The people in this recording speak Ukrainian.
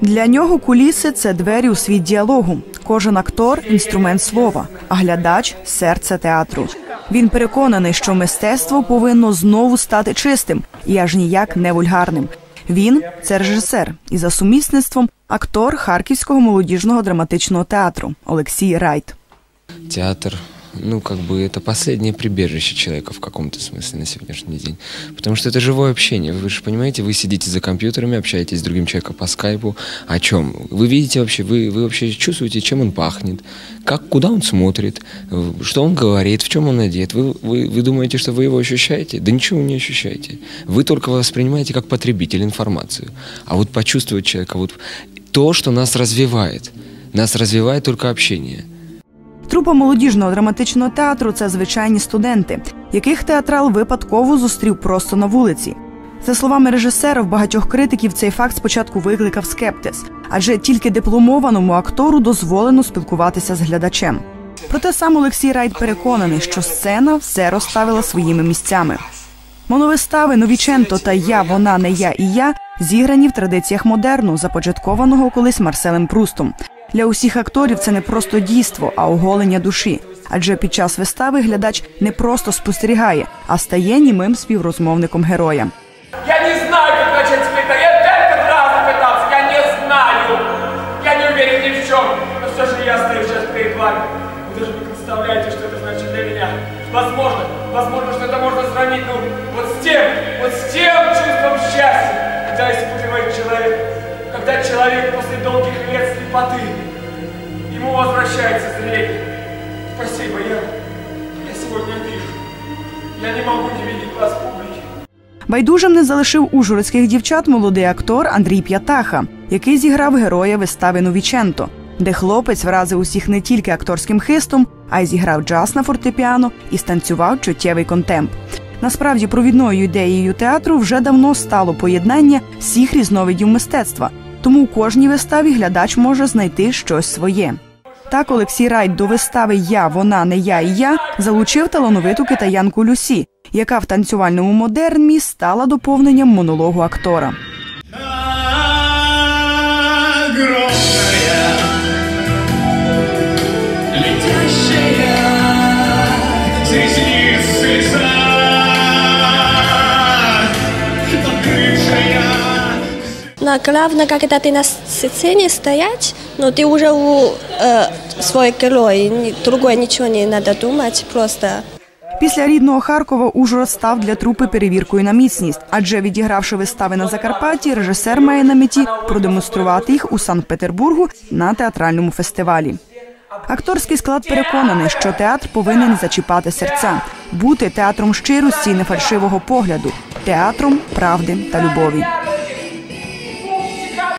Для нього куліси це двері у світ діалогу. Кожен актор інструмент слова, а глядач серце театру. Він переконаний, що мистецтво повинно знову стати чистим і аж ніяк не вульгарним. Він це режисер і за сумісництвом актор Харківського молодіжного драматичного театру Олексій Райт. Театр, ну, как бы это последнее прибежище человека в каком-то смысле на сегодняшний день. Потому что это живое общение. Вы же понимаете, вы сидите за компьютерами, общаетесь с другим человеком по скайпу. О чем? Вы видите вообще, вы, вы вообще чувствуете, чем он пахнет, как, куда он смотрит, что он говорит, в чем он одет. Вы, вы, вы думаете, что вы его ощущаете? Да ничего не ощущаете. Вы только воспринимаете как потребитель информацию. А вот почувствовать человека, вот то, что нас развивает. Нас развивает только общение. Трупа молодіжного драматичного театру це звичайні студенти, яких театрал випадково зустрів просто на вулиці. За словами режисера, в багатьох критиків цей факт спочатку викликав скептиз, адже тільки дипломованому актору дозволено спілкуватися з глядачем. Проте сам Олексій Райт переконаний, що сцена все розставила своїми місцями. Моновистави Новіченто та Я, вона, не я і я зіграні в традиціях модерну, започаткованого колись Марселем Прустом. Для усіх акторів це не просто дійство, а оголення душі. Адже під час вистави глядач не просто спостерігає, а стає німим співрозмовником героя. Когда человек после долгих лет слепоты, ему возвращается зрение. Спасибо, я, я сегодня вижу. Я не могу не видеть глаз публики. Байдужим не залишив ужгородських дівчат молодий актор Андрій П'ятаха, який зіграв героя вистави Новіченто, де хлопець вразив усіх не тільки акторським хистом, а й зіграв джаз на фортепіано і станцював чуттєвий контемп. Насправді, провідною ідеєю театру вже давно стало поєднання всіх різновидів мистецтва, тому у кожній виставі глядач може знайти щось своє. Так Олексій Райт до вистави Я, вона, не я і я залучив талановиту китаянку Люсі, яка в танцювальному модернмі стала доповненням монологу актора. огромная, Но главное, когда ты на сцене стоять, но ты уже у э, свой герой, ни- другой ничего не надо думать, просто Після рідного Харкова Ужгород став для трупи перевіркою на міцність, адже відігравши вистави на Закарпатті, режисер має на меті продемонструвати їх у Санкт-Петербургу на театральному фестивалі. Акторський склад переконаний, що театр повинен зачіпати серця, бути театром щирості і нефальшивого погляду, театром правди та любові.